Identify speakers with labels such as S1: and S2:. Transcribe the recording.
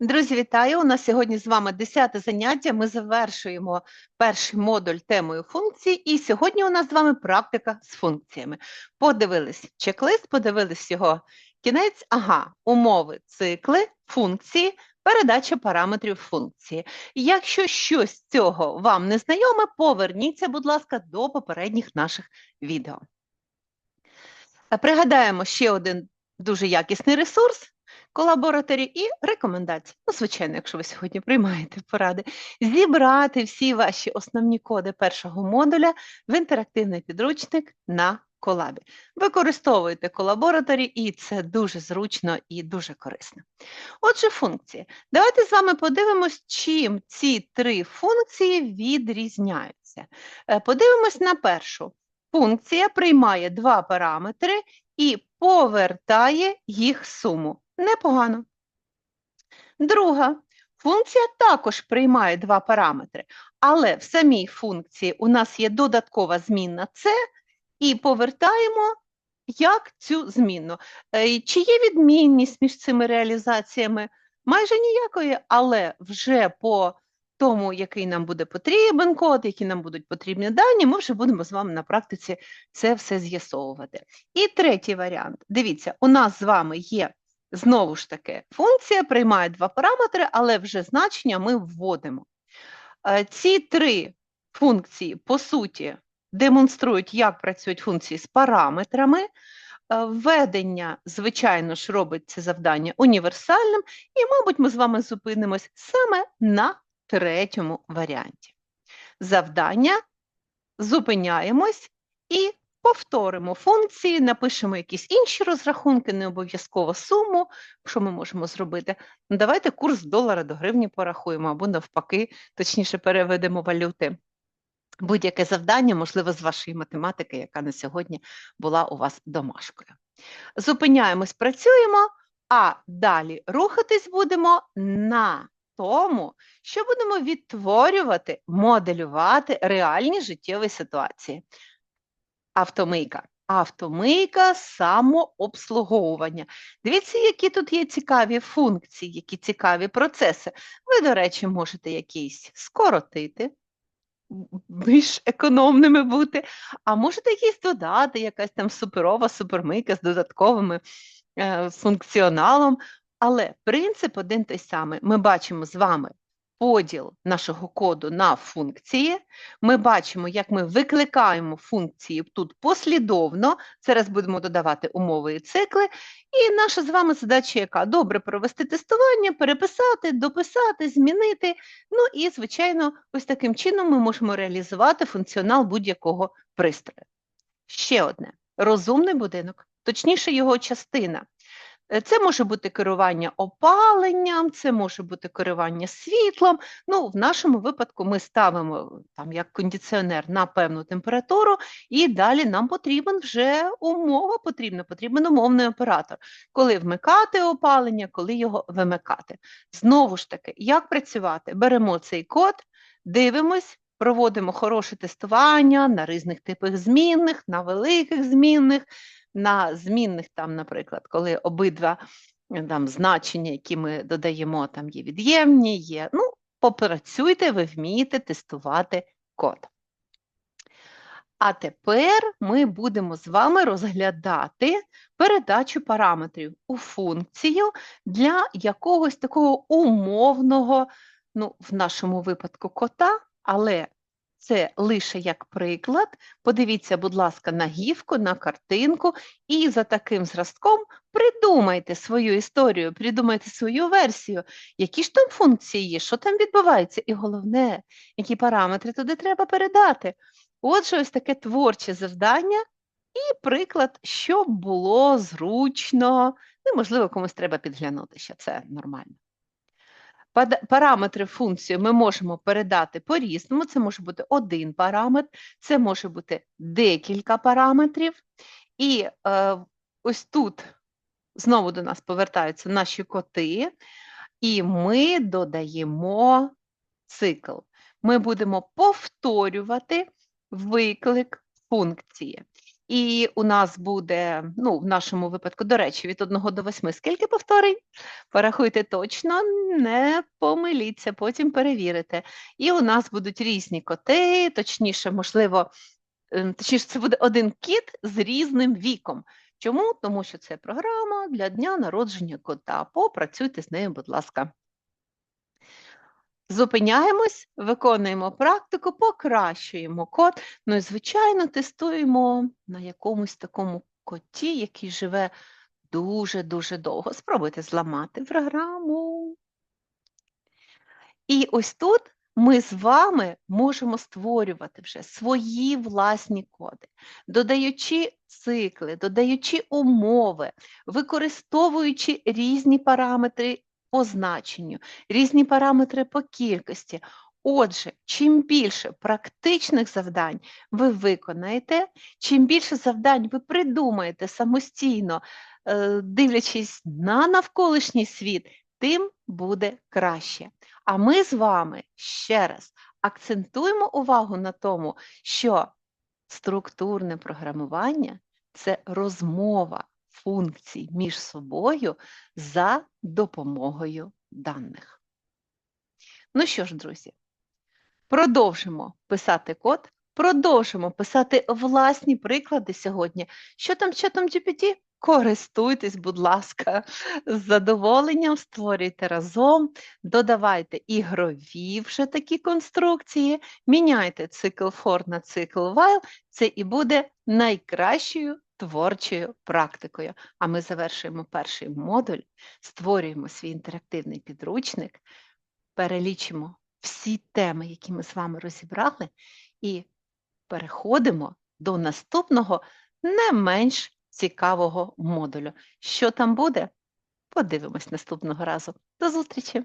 S1: Друзі, вітаю! У нас сьогодні з вами 10 заняття. Ми завершуємо перший модуль темою функцій, і сьогодні у нас з вами практика з функціями. Подивились чек-лист, подивились його кінець. Ага, умови, цикли, функції, передача параметрів функції. Якщо щось цього вам не знайоме, поверніться, будь ласка, до попередніх наших відео. Пригадаємо ще один дуже якісний ресурс колабораторі і рекомендації. Ну, звичайно, якщо ви сьогодні приймаєте поради, зібрати всі ваші основні коди першого модуля в інтерактивний підручник на колабі. Використовуйте колабораторі, і це дуже зручно і дуже корисно. Отже, функції. Давайте з вами подивимось, чим ці три функції відрізняються. Е, подивимось на першу. Функція приймає два параметри і повертає їх суму. Непогано. Друга. Функція також приймає два параметри, але в самій функції у нас є додаткова змінна С, і повертаємо як цю змінну. Е, чи є відмінність між цими реалізаціями? Майже ніякої, але вже по тому, який нам буде потрібен код, які нам будуть потрібні дані, ми вже будемо з вами на практиці це все з'ясовувати. І третій варіант. Дивіться, у нас з вами є Знову ж таки, функція приймає два параметри, але вже значення ми вводимо. Е, ці три функції, по суті, демонструють, як працюють функції з параметрами. Е, введення, звичайно ж, робить це завдання універсальним, і, мабуть, ми з вами зупинимось саме на третьому варіанті. Завдання зупиняємось і Повторимо функції, напишемо якісь інші розрахунки, не обов'язково суму, що ми можемо зробити. Ну, Давайте курс долара до гривні порахуємо, або навпаки, точніше переведемо валюти. Будь-яке завдання, можливо, з вашої математики, яка на сьогодні була у вас домашкою. Зупиняємось, працюємо, а далі рухатись будемо на тому, що будемо відтворювати, моделювати реальні життєві ситуації автомийка. Автомийка самообслуговування. Дивіться, які тут є цікаві функції, які цікаві процеси. Ви, до речі, можете якісь скоротити, більш економними бути, а можете якісь додати, якась там суперова супермийка з додатковим е, функціоналом. Але принцип один той самий. Ми бачимо з вами поділ нашого коду на функції. Ми бачимо, як ми викликаємо функції тут послідовно. Зараз будемо додавати умови і цикли. І наша з вами задача, яка добре провести тестування, переписати, дописати, змінити. Ну і, звичайно, ось таким чином ми можемо реалізувати функціонал будь-якого пристрою. Ще одне розумний будинок, точніше, його частина. Е, це може бути керування опаленням, це може бути керування світлом. Ну, В нашому випадку ми ставимо там як кондиціонер на певну температуру, і далі нам потрібен вже умова, потрібна, потрібен умовний оператор, коли вмикати опалення, коли його вимикати. Знову ж таки, як працювати? Беремо цей код, дивимось. Проводимо хороше тестування на різних типах змінних, на великих змінних, на змінних, там, наприклад, коли обидва е, там, значення, які ми додаємо, там є від'ємні, є. Ну, попрацюйте, ви вмієте тестувати код. А тепер ми будемо з вами розглядати передачу параметрів у функцію для якогось такого умовного, ну, в нашому випадку кота, але це лише як приклад. Подивіться, будь ласка, на гівку, на картинку, і за таким зразком придумайте свою історію, придумайте свою версію, які ж там функції є, що там відбувається, і головне, які параметри туди треба передати. Отже, ось таке творче завдання і приклад, щоб було зручно, ну, можливо, комусь треба підглянути, що це нормально. Параметри функції ми можемо передати по-різному. Це може бути один параметр, це може бути декілька параметрів. І е, ось тут знову до нас повертаються наші коти, і ми додаємо цикл. Ми будемо повторювати виклик функції. І у нас буде, ну, в нашому випадку, до речі, від 1 до 8. Скільки повторень? Порахуйте точно, не помиліться, потім перевірите. І у нас будуть різні коти, точніше, можливо, ем, точніше, це буде один кіт з різним віком. Чому? Тому що це програма для дня народження кота. Попрацюйте з нею, будь ласка. Зупиняємось, виконуємо практику, покращуємо код. Ну і, звичайно, тестуємо на якомусь такому коті, який живе дуже-дуже довго. Спробуйте зламати програму. І ось тут ми з вами можемо створювати вже свої власні коди, додаючи цикли, додаючи умови, використовуючи різні параметри по значенню, різні параметри по кількості. Отже, чим більше практичних завдань ви виконаєте, чим більше завдань ви придумаєте самостійно, е, дивлячись на навколишній світ, тим буде краще. А ми з вами ще раз акцентуємо увагу на тому, що структурне програмування це розмова функцій між собою за допомогою даних. Ну що ж, друзі, продовжимо писати код, продовжимо писати власні приклади сьогодні. Що там з чатом GPT? Користуйтесь, будь ласка, з задоволенням створюйте разом, додавайте ігрові вже такі конструкції, міняйте цикл for на цикл while, це і буде найкращою творчою практикою. А ми завершуємо перший модуль, створюємо свій інтерактивний підручник, перелічимо всі теми, які ми з вами розібрали, і переходимо до наступного не менш цікавого модулю. Що там буде? Подивимось наступного разу. До зустрічі!